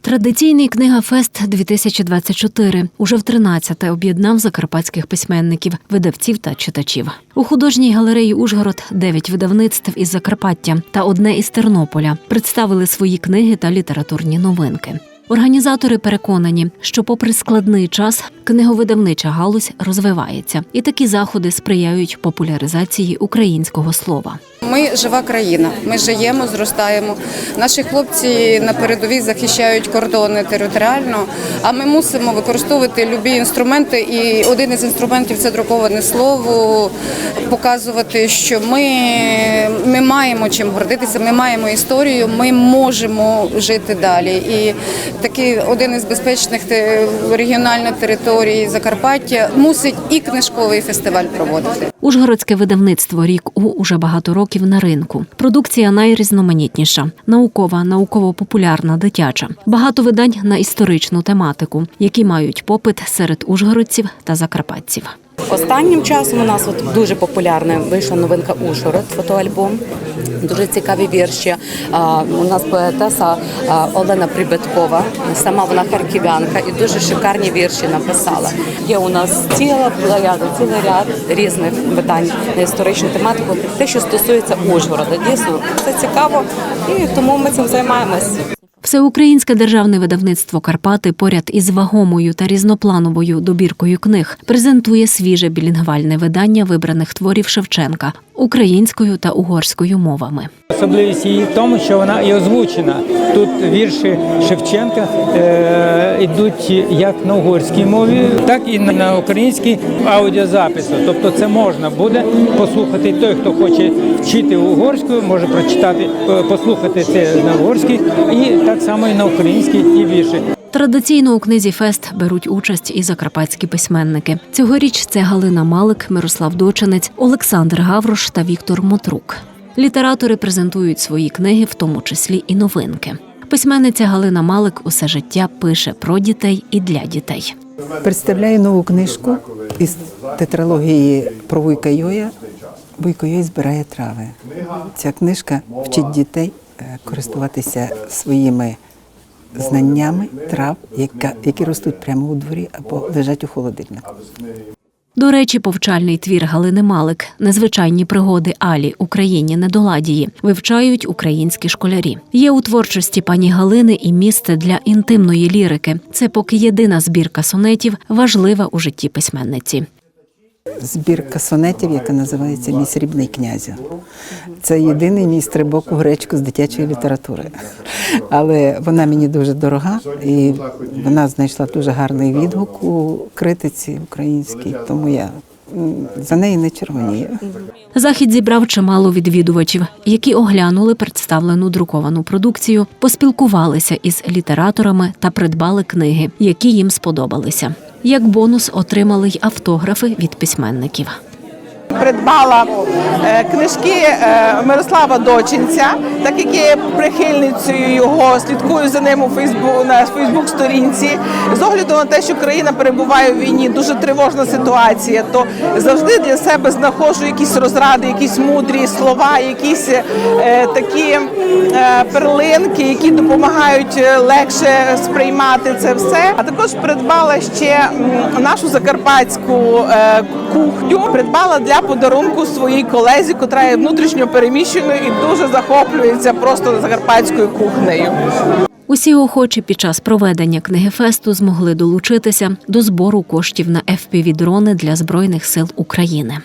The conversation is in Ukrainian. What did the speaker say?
Традиційний книгафест 2024 уже в 13-те об'єднав закарпатських письменників, видавців та читачів. У художній галереї Ужгород дев'ять видавництв із Закарпаття та одне із Тернополя представили свої книги та літературні новинки. Організатори переконані, що, попри складний час, книговидавнича галузь розвивається, і такі заходи сприяють популяризації українського слова. Ми жива країна. Ми живемо, зростаємо. Наші хлопці на передовій захищають кордони територіально. А ми мусимо використовувати любі інструменти. І один із інструментів це друковане слово, показувати, що ми, ми маємо чим гордитися, ми маємо історію, ми можемо жити далі. І такий один із безпечних регіональних територій Закарпаття мусить і книжковий фестиваль проводити. Ужгородське видавництво рік у уже багато років на ринку. Продукція найрізноманітніша: наукова, науково-популярна, дитяча. Багато видань на історичну тематику, які мають попит серед ужгородців та закарпатців. Останнім часом у нас от дуже популярна вийшла новинка Ужгород, фотоальбом. Дуже цікаві вірші. У нас поетеса Олена Прибиткова, сама вона харків'янка, і дуже шикарні вірші написала. Є у нас ціла плеяда, цілий ряд різних видань на історичну тематику. Те, що стосується Ужгорода, дійсно це цікаво, і тому ми цим займаємось. Всеукраїнське державне видавництво Карпати поряд із вагомою та різноплановою добіркою книг презентує свіже білінгвальне видання вибраних творів Шевченка українською та угорською мовами. Особливість її в тому, що вона і озвучена. Тут вірші Шевченка е, йдуть як на угорській мові, так і на, українській аудіозапису. Тобто це можна буде послухати. Той, хто хоче вчити угорську, може прочитати, е, послухати це на угорській, і так само і на українській ті вірші. Традиційно у книзі Фест беруть участь і закарпатські письменники. Цьогоріч це Галина Малик, Мирослав Дочинець, Олександр Гаврош та Віктор Мотрук. Літератори презентують свої книги, в тому числі і новинки. Письменниця Галина Малик усе життя пише про дітей і для дітей. Представляю нову книжку із тетралогії про Вуйка Йоя. Вуйко Йой збирає трави. Ця книжка вчить дітей е, користуватися своїми знаннями трав, яка- які ростуть прямо у дворі або лежать у холодильнику. До речі, повчальний твір Галини Малик Незвичайні пригоди Алі Україні недоладії вивчають українські школярі. Є у творчості пані Галини і місце для інтимної лірики. Це поки єдина збірка сонетів, важлива у житті письменниці. Збірка сонетів, яка називається Мій срібний князю. Це єдиний мій стрибок у гречку з дитячої літератури. Але вона мені дуже дорога, і вона знайшла дуже гарний відгук у критиці українській, тому я за неї не червонію. Захід зібрав чимало відвідувачів, які оглянули представлену друковану продукцію, поспілкувалися із літераторами та придбали книги, які їм сподобалися. Як бонус отримали й автографи від письменників. Придбала е, книжки е, Мирослава Дочинця, так як є прихильницею його, слідкую за ним у Фейсбук на Фейсбук-сторінці. З огляду на те, що країна перебуває в війні, дуже тривожна ситуація, то завжди для себе знаходжу якісь розради, якісь мудрі слова, якісь е, такі е, перлинки, які допомагають е, легше сприймати це все. А також придбала ще нашу закарпатську е, кухню. Придбала для подарунку своїй колезі, котра є внутрішньо переміщеною і дуже захоплюється просто закарпатською кухнею. Усі охочі під час проведення книгефесту змогли долучитися до збору коштів на FPV-дрони для збройних сил України.